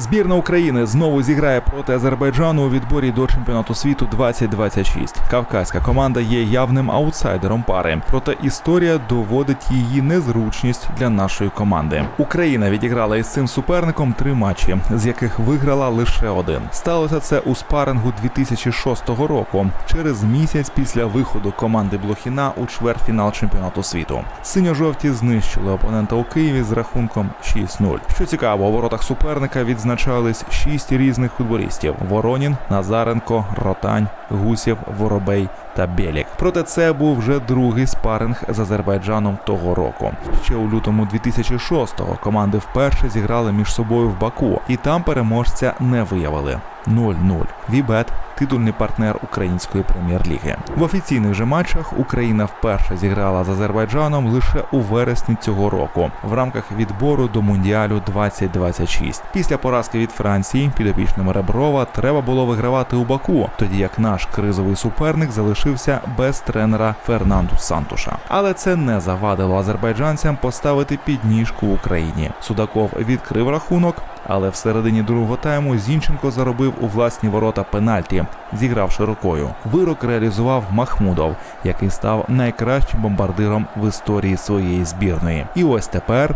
Збірна України знову зіграє проти Азербайджану у відборі до чемпіонату світу 2026. Кавказька команда є явним аутсайдером пари, проте історія доводить її незручність для нашої команди. Україна відіграла із цим суперником три матчі, з яких виграла лише один. Сталося це у спарингу 2006 року, через місяць після виходу команди Блохіна у чвертьфінал чемпіонату світу. Синьо-жовті знищили опонента у Києві з рахунком 6-0. Що цікаво, у воротах суперника відзначались шість різних футболістів: Воронін, Назаренко, Ротань, Гусєв, Воробей та Бєлік. Проте це був вже другий спаринг з Азербайджаном того року. Ще у лютому 2006-го команди вперше зіграли між собою в Баку, і там переможця не виявили. 0-0. Вібет титульний партнер української прем'єр-ліги. В офіційних же матчах Україна вперше зіграла з Азербайджаном лише у вересні цього року в рамках відбору до Мундіалю 2026. Після поразки від Франції підопічними Реброва треба було вигравати у Баку, тоді як наш кризовий суперник залишився без тренера Фернанду Сантуша. Але це не завадило азербайджанцям поставити підніжку Україні. Судаков відкрив рахунок. Але в середині другого тайму Зінченко заробив у власні ворота пенальті, зігравши рукою. Вирок реалізував Махмудов, який став найкращим бомбардиром в історії своєї збірної. І ось тепер